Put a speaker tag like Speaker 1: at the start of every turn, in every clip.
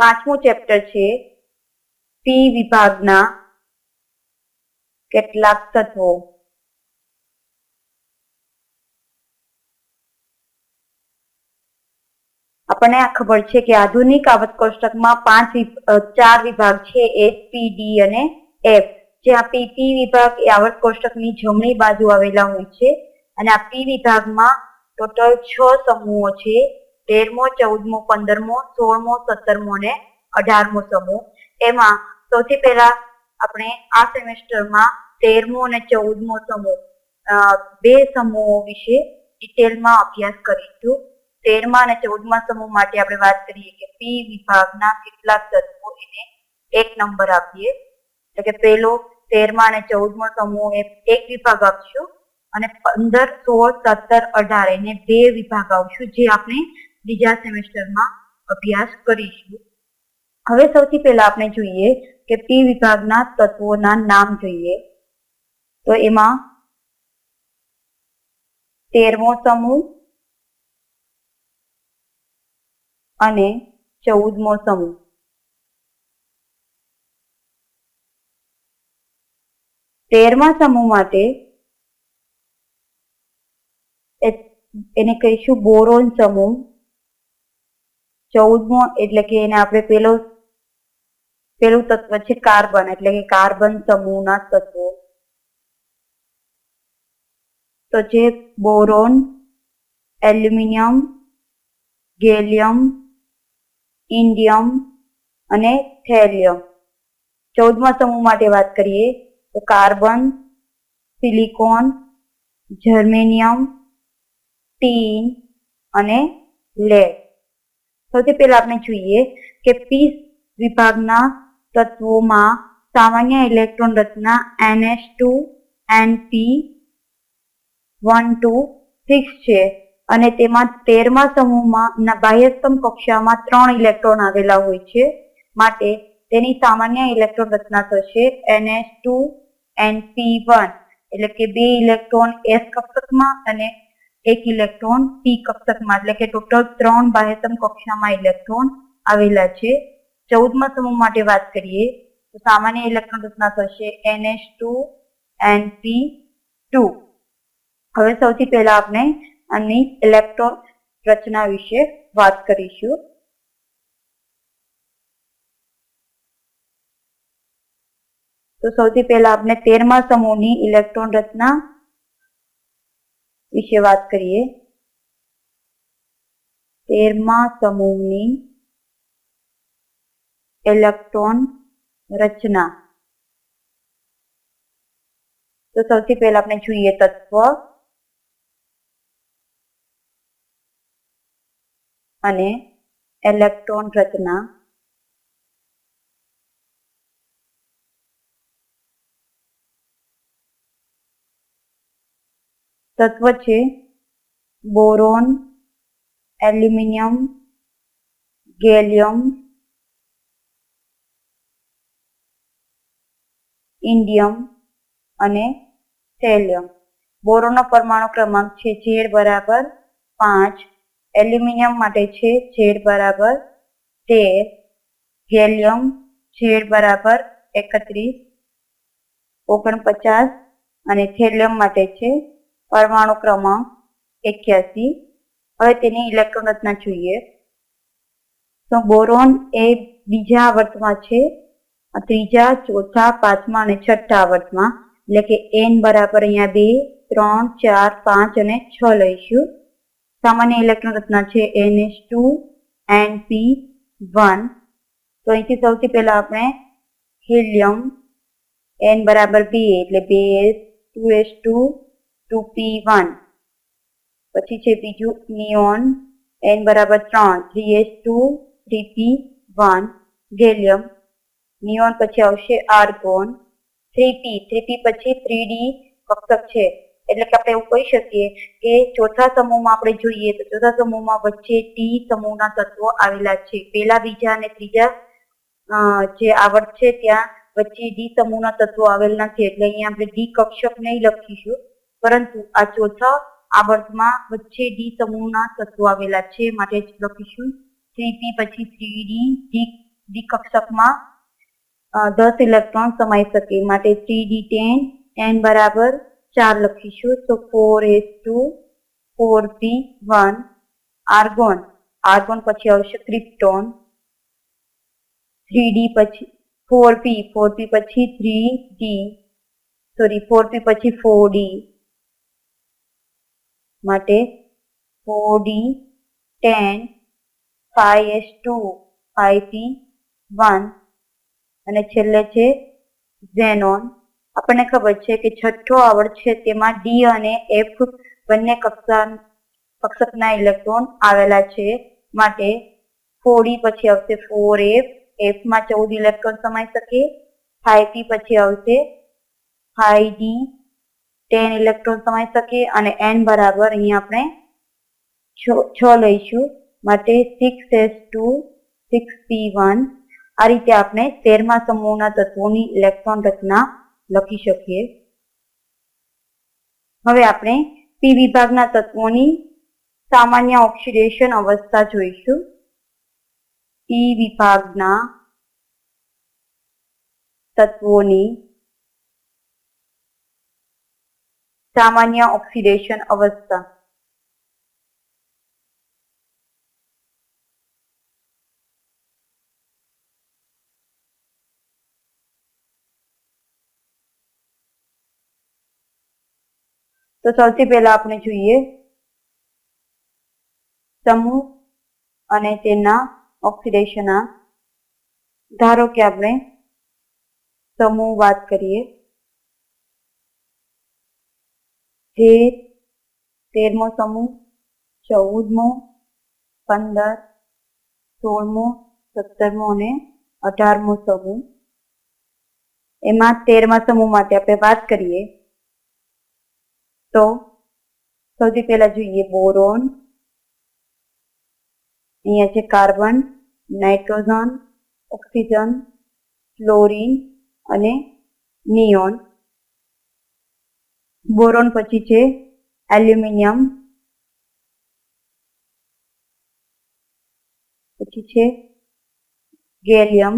Speaker 1: પાંચમું ચેપ્ટર છે, પી વિભાગના કેટલાક તત્વો. આપણને આ ખબર છે કે આધુનિક આવત કોષ્ટકમાં પાંચ ચાર વિભાગ છે એસ પી ડી અને એફ જ્યાં પી પી વિભાગ એ આવત કોષ્ટકની જમણી બાજુ આવેલા હોય છે અને આ પી વિભાગમાં ટોટલ છ સમૂહો છે. તેરમો, ચૌદમો, પંદરમો, સોળમો, સત્તરમો અને અઢારમો સમૂહ. એમાં સૌથી પહેલા આપણે આ સેમેસ્ટરમાં તેરમો અને ચૌદમો સમૂહ બે સમૂહો વિશે ડિટેલમાં અભ્યાસ કરીશું. તેરમા અને ચૌદમા સમૂહ માટે આપણે વાત કરીએ કે પી વિભાગના કેટલાક તત્વો એને એક નંબર આપીએ. એટલે કે પેલો તેરમા અને ચૌદમો સમૂહ એ એક વિભાગ આપશું અને પંદર, સોળ, સત્તર, અઢાર એને બે વિભાગ આવશું જે આપણે બીજા સેમેસ્ટરમાં અભ્યાસ કરીશું. હવે સૌથી પહેલા આપણે જોઈએ કે પી વિભાગના તત્વોના નામ જોઈએ. તો એમાં તેરમો સમૂહ અને ચૌદમો સમૂહ. તેરમા સમૂહ માટે એને કહીશું બોરોન સમૂહ. ચૌદમો એટલે કે એને આપણે પેલો, પેલું તત્વ છે કાર્બન, એટલે કે કાર્બન સમૂહના તત્વો. તો છે બોરોન, એલ્યુમિનિયમ, ગેલિયમ, ઇન્ડિયમ અને થેલિયમ. ચૌદમા સમૂહ માટે વાત કરીએ તો કાર્બન, સિલિકોન, જર્મેનિયમ, ટીન અને લેડ. સૌથી પહેલા આપણે જોઈએ કે પી વિભાગના તત્વોમાં સામાન્ય ઇલેક્ટ્રોન રચના NH2 NP one two, six છે. અને તેમાં તેરમા સમૂહમાં બાહ્યસ્તમ કક્ષામાં ત્રણ ઇલેક્ટ્રોન આવેલા હોય છે. માટે તેની સામાન્ય ઇલેક્ટ્રોન રચના થશે NH2 NP1 એટલે કે બે ઇલેક્ટ્રોન એસ કક્ષકમાં અને એક ઇલેક્ટ્રોન પી કક્ષકમાં, એટલે કે ટોટલ ત્રણ બાહ્યતમ કક્ષામાં ઇલેક્ટ્રોન આવેલા છે. ચૌદમા સમૂહ માટે વાત કરીએ, તો સામાન્ય ઇલેક્ટ્રોન રચના થશે NH2 NP2 હવે સૌથી પહેલા આપણે આની ઇલેક્ટ્રોન રચના વિશે વાત કરીશું. તો સૌથી પહેલા આપણે તેરમા સમૂહની ઇલેક્ટ્રોન રચના વિશે વાત કરીએ. તેરમા સમૂહની ઇલેક્ટ્રોન રચના. તો સૌથી પહેલા આપણે જોઈએ તત્વ અને ઇલેક્ટ્રોન રચના. તત્વ છે બોરોન, એલ્યુમિનિયમ, ગેલિયમ, ઇન્ડિયમ અને થેલિયમ બોરોનો પરમાણુ ક્રમાંક છે ઝેડ બરાબર પાંચ. એલ્યુમિનિયમ માટે છે ઝેડ બરાબર તેર. ગેલિયમ ઝેડ બરાબર એકત્રીસ. ઓગણપચાસ અને થેલિયમ માટે છે પરમાણુ ક્રમાંક એક્યાસી. હવે તેની ઇલેક્ટ્રોન રચના જોઈએ. તો બોરોન એ બીજા આવર્તમાં છે ત્રીજા, ચોથા, પાંચમા અને છઠ્ઠા આવર્તમાં એટલે કે એન બરાબર અહીંયા બે, ત્રણ, ચાર, પાંચ અને છ લઈશું. સામાન્ય ઇલેક્ટ્રોન રચના છે N H two P one. તો અહીંથી સૌથી પહેલા આપણે હિલિયમ, એન બરાબર બે, એટલે બે S two S two two P one પછી છે બીજું નિયોન એન બરાબર ત્રણ three S two three P one gallium neon પછી આવશે argon three P three P પછી થ્રી ડી કક્ષક છે. એટલે કે આપણે એવું કહી શકીએ કે ચોથા સમૂહમાં આપણે જોઈએ તો ચોથા સમૂહમાં વચ્ચે ટી સમૂહના તત્વો આવેલા છે. પહેલા બીજા અને ત્રીજા જે આવર્ત છે ત્યાં વચ્ચે ડી સમૂહના તત્વો આવેલ નથી. એટલે અહીંયા આપણે ડી કક્ષક નહીં લખીશું. પરંતુ આ ચોથા આવર્તમાં વચ્ચે ડી સમૂહના તત્વો આવેલા છે. માટે લખીશું. થ્રી પી પછી થ્રી ડી ડી ડી કક્ષકમાં દસ ઇલેક્ટ્રોન સમાઈ શકે. માટે થ્રી ડી ટેન ટેન બરાબર ચાર લખીશું. તો four S two, four P one, argon. Argon પછી આવશે ક્રિપ્ટોન. થ્રી ડી પછી, ફોર પી ફોર પી પછી three D. Sorry, four P પછી ફોર ડી. માટે four D ten five S two five P one અને છેલ્લે છે xenon આપણને ખબર છે કે છઠ્ઠો આવર્ત છે તેમાં ડી અને એફ બંને કક્ષા કક્ષકના ઇલેક્ટ્રોન આવેલા છે માટે ફોડી પછી આવશે ફોર એફ એફમાં ચૌદ ઇલેક્ટ્રોન સમાઈ શકે ફાઈવ પી પછી આવશે ફાઈવ ડી ટેન ઇલેક્ટ્રોન સમાઈ શકે અને એન બરાબર અહીંયા આપણે છ લઈશું. માટે six S two six P one આ રીતે આપણે તેરમા સમૂહના તત્વોની ઇલેક્ટ્રોન રચના લખી શકીએ. હવે આપણે પી વિભાગના તત્વોની સામાન્ય ઓક્સિડેશન અવસ્થા જોઈશું. પી વિભાગના તત્વોની સામાન્ય ઓક્સિડેશન અવસ્થા. તો સૌથી પહેલા આપણે જોઈએ સમૂહ અને તેના ઓક્સિડેશનના. ધારો કે આપણે સમૂહ વાત કરીએ. તેર, તેરમો સમૂહ, ચૌદમો, પંદર, સોળમો, સત્તરમો અને અઢારમો સમૂહ. એમાં તેરમા સમૂહ માટે આપણે વાત કરીએ તો સૌથી પહેલા જોઈએ બોરોન. અહીંયા છે કાર્બન, નાઇટ્રોજન, ઓક્સિજન, ફ્લોરિન અને નિયોન. બોરોન પછી છે એલ્યુમિનિયમ. પછી છે ગેલિયમ,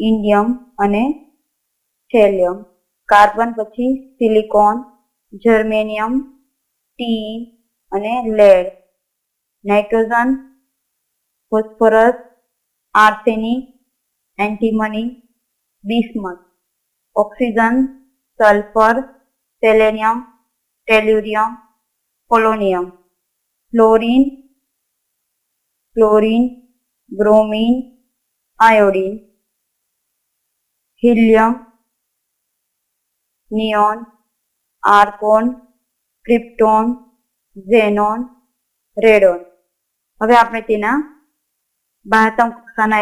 Speaker 1: ઇન્ડિયમ અને થેલિયમ કાર્બન પછી સિલિકોન, જર્મેનિયમ, ટી અને lead. Nitrogen, phosphorus, arsenic, antimony bismuth oxygen, sulphur, selenium, tellurium polonium fluorine chlorine bromine, iodine, helium, neon argon krypton, xenon, radon. હવે આપણે તેના બાહતમ કક્ષાના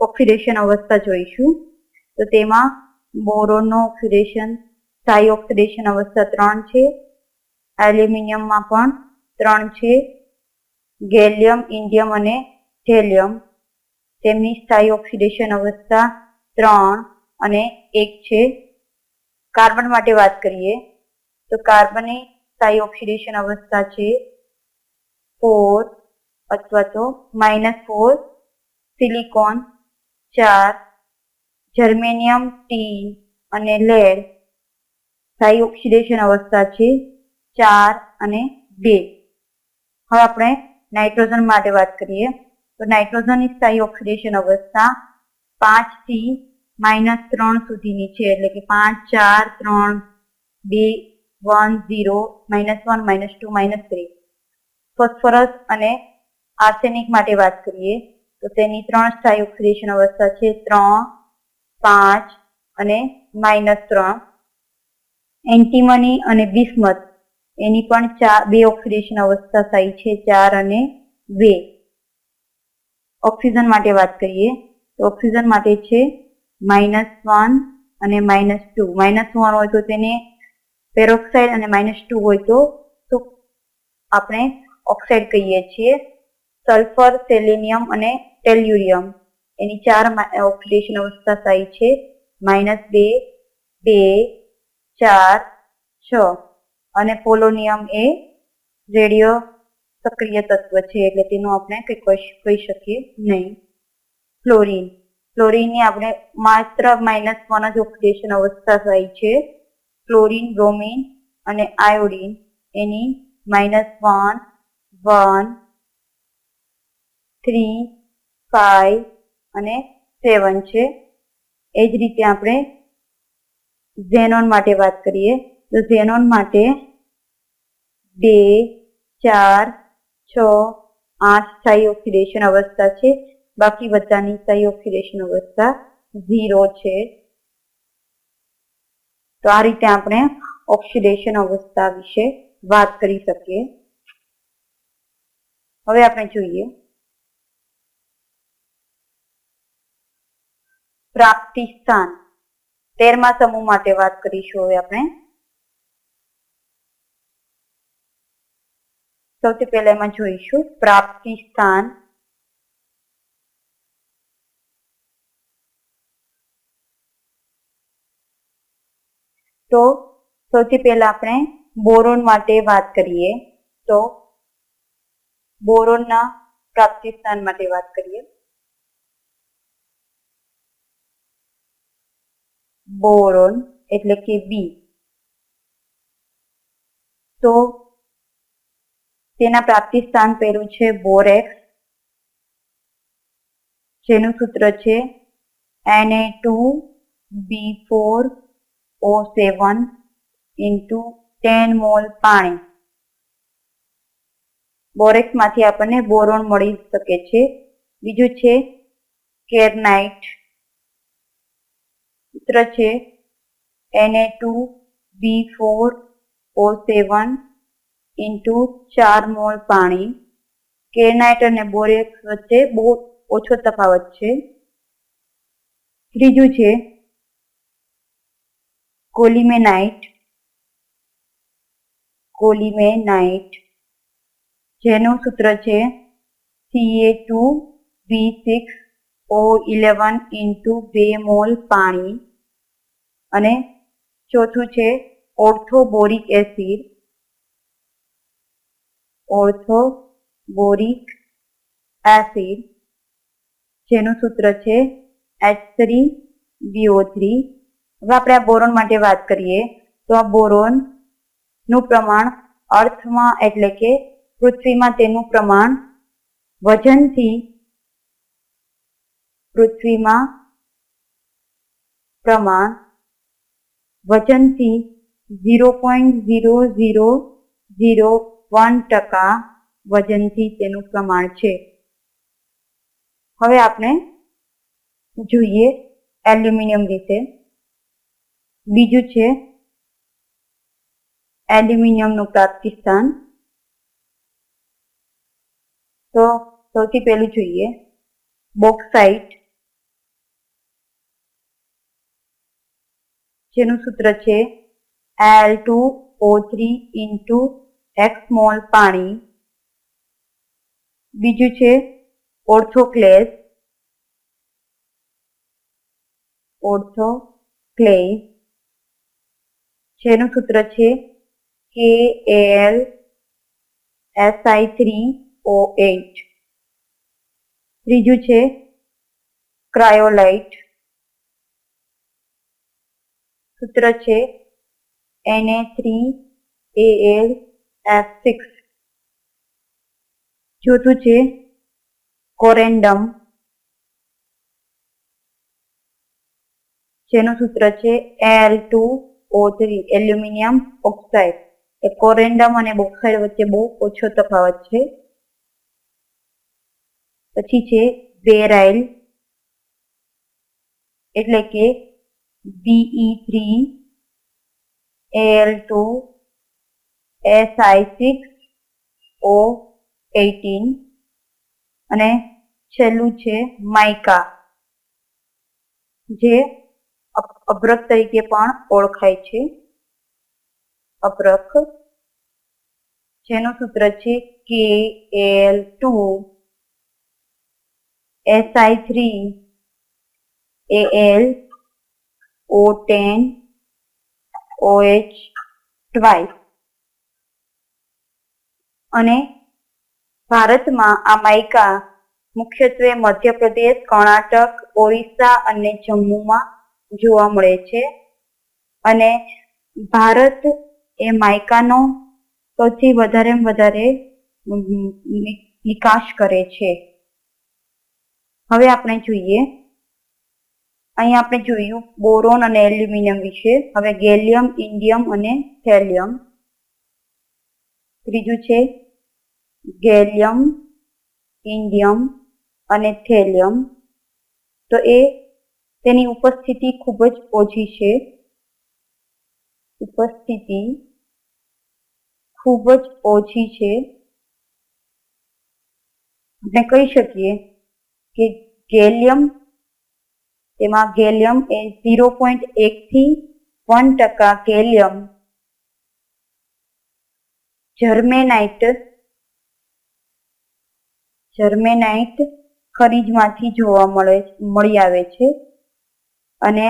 Speaker 1: ઓક્સિડેશન અવસ્થા જોઈશું. તો તેમાં બોરોનનો ઓક્સિડેશન સાઈ ઓક્સિડેશન અવસ્થા ત્રણ છે. એલ્યુમિનિયમમાં પણ ત્રણ છે. ગેલિયમ, ઇન્ડિયમ અને થેલિયમ તેમની સ્થાયી ઓક્સિડેશન અવસ્થા ત્રણ અને એક છે. કાર્બન માટે વાત કરીએ, તો કાર્બનની સ્થાયી ઓક્સિડેશન અવસ્થા છે ફોર અથવા તો માઇનસ ફોર સિલિકોન ચાર જર્મેનિયમ ટી અને લેડ સ્થાયી ઓક્સિડેશન અવસ્થા છે ચાર અને બે. હવે આપણે નાઇટ્રોજન માટે વાત કરીએ. તો નાઇટ્રોજનની સ્થાયી ઓક્સિડેશન અવસ્થા પાંચથી માઇનસ ત્રણ સુધીની છે. એટલે કે પાંચ, ચાર, ત્રણ, બે, one, zero minus one minus two minus three. Phosphorus અને આર્સેનિક માટે વાત કરીએ. તો તેની ત્રણ સ્થાયી ઓક્સિડેશન અવસ્થા છે. ત્રણ પાંચ અને માઇનસ ત્રણ. એન્ટીમની અને બિસ્મત, એની પણ ચાર બે ઓક્સિડેશન અવસ્થા થઈ છે, ચાર અને બે. ઓક્સિજન માટે વાત કરીએ, તો ઓક્સિજન માટે છે માઇનસ વન અને માઇનસ ટુ. માઇનસ વન હોય તો તેને પેરોક્સાઇડ અને માઇનસ ટુ હોય તો આપણે ઓક્સાઇડ કહીએ છીએ સલ્ફર, સેલેનિયમ અને ટેલ્યુરિયમ. એની ચાર ઓક્સિડેશન અવસ્થા થઈ છે. માઇનસ બે બે, ચાર, છ. અને પોલોનિયમ એ રેડિયો સક્રિય તત્વ છે, એટલે તેનું આપણે કંઈ કહી શકીએ નહીં. ફ્લોરિન ફ્લોરિનની આપણે માત્ર માઇનસ વન જ ઓક્સિડેશન અવસ્થા થાય છે. ક્લોરિન બ્રોમિન અને આયોડિન એની minus one one three five અને સેવન છે. એ જ રીતે આપણે ઝેનોન માટે વાત કરીએ. તો ઝેનોન માટે બે, ચાર, છ, આઠ સ્થાયી ઓક્સિડેશન અવસ્થા છે. બાકી બધાની સ્થાયી ઓક્સિડેશન અવસ્થા ઝીરો છે. તો આ રીતે આપણે ઓક્સિડેશન અવસ્થા વિશે વાત કરી શકીએ. હવે આપણે જોઈએ. પ્રાપ્તિ સ્થાન. તેરમા સમૂહ માટે વાત કરીશું હવે આપણે. સૌથી પહેલા એમાં જોઈશું પ્રાપ્તિ સ્થાન. તો સૌથી પહેલા આપણે બોરોન માટે વાત કરીએ. તો બોરોનના પ્રાપ્તિ સ્થાન માટે વાત કરીએ. બોરોન એટલે કે બી. તો તેના પ્રાપ્તિ સ્થાન પહેલું છે બોરેક્સ. જેનું સૂત્ર છે Na two B four O seven into ten mole પાણી. બોરેક્સમાંથી આપણને બોરોન મળી શકે છે. બીજું છે કેરનાઇટ. સૂત્ર છે Na two B four O seven into ચાર મોલ પાણી. કેરનાઇટ અને બોરેક્સ વચ્ચે બહુ ઓછો તફાવત છે. ત્રીજું છે કોલિમેનાઇટ કોલિમેનાઇટ જેનું સૂત્ર છે Ca two B six O eleven into બે મોલ પાણી. અને ચોથું છે ઓર્થોબોરિક એસિડ. ઓર્થોબોરિક એસિડ, જેનું સૂત્ર છે એચ થ્રી બીઓ થ્રી હવે આપણે આ બોરોન માટે વાત કરીએ. તો આ બોરોનનું પ્રમાણ અર્થમાં એટલે કે પૃથ્વીમાં તેનું પ્રમાણ વજનથી પૃથ્વીમાં પ્રમાણ વજનથી zero point zero zero zero one ટકા વજનથી તેનું પ્રમાણ છે. હવે આપણે જોઈએ એલ્યુમિનિયમ વિશે. બીજું છે એલ્યુમિનિયમનું પ્રાપ્તિ સ્થાન તો સૌથી પહેલું જોઈએ બોક્સાઇટ. જેનું સૂત્ર છે L two O three into X mole પાણી. બીજું છે ઓર્થોક્લેસ. ઓર્થોક્લેસ. જેનું સૂત્ર છે K L S I three O eight ત્રીજું છે ક્રાયોલાઇટ. સૂત્ર છે એને થ્રી એલ એફ સિક્સ ચોથું છે કોરેન્ડમ. જેનું સૂત્ર છે L two O three aluminium oxide. એ કોરેન્ડમ અને બોક્સાઇડ વચ્ચે બહુ ઓછો તફાવત છે. પછી છે બેરાઇલ એટલે કે B E three L two S I six O eighteen અને છેલ્લું છે માઇકા જે અભ્રક તરીકે પણ ઓળખાય છે. અભ્રક જેનું સૂત્ર છે K L two S I three A L O ten O H twice અને ભારતમાં આ માઇકા મુખ્યત્વે મધ્યપ્રદેશ, કર્ણાટક, ઓરિસ્સા અને જમ્મુમાં જોવા મળે છે. અને ભારત એ માઇકાનો સૌથી વધારે વધારે નિકાસ કરે છે. હવે આપણે જોઈએ અહીં આપણે જોયું બોરોન અને એલ્યુમિનિયમ વિશે, હવે ગેલિયમ, ઇન્ડિયમ અને થેલિયમ. ત્રીજું છે ગેલિયમ, ઇન્ડિયમ અને થેલિયમ. તો એ તેની ઉપસ્થિતિ ખૂબ જ ઓછી છે. ઉપસ્થિતિ ખૂબ જ ઓછી છે. આપણે કહી શકીએ કે ગેલિયમ તેમાં ગેલિયમ એ ઝીરો પોઈન્ટ એક થી વન ટકા ગેલિયમ, જર્મેનાઇટ જર્મેનાઇટ ખનીજમાંથી જોવા મળે, મળી આવે છે. અને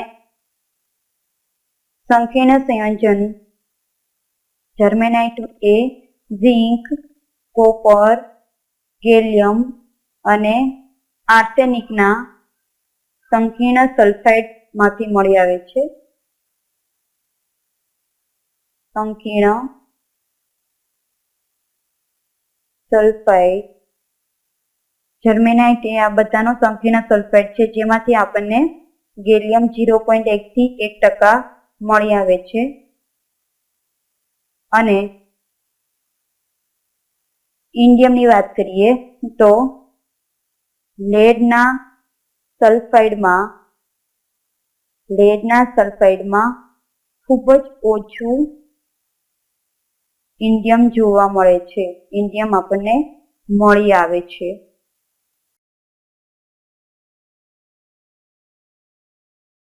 Speaker 1: સંકીર્ણ સંયોજન, જર્મેનાઇટ એ ઝીંક, કોપર, ગેલિયમ અને આર્સેનિકના સંકીર્ણ સલ્ફાઇડમાંથી મળી આવે છે. સંકીર્ણ સલ્ફાઇડ જર્મેનાઇટ આ બધાનો સંકીર્ણ સલ્ફાઇડ છે, જેમાંથી આપણને ગેલિયમ ઝીરો પોઈન્ટ એક થી એક ટકા મળી આવે છે. અને ઇન્ડિયમની વાત કરીએ તો લેડના સલ્ફાઇડમાં, લેડના સલ્ફાઇડમાં ખૂબ જ ઓછું ઇન્ડિયમ જોવા મળે છે. ઇન્ડિયમ આપણને મળી આવે છે.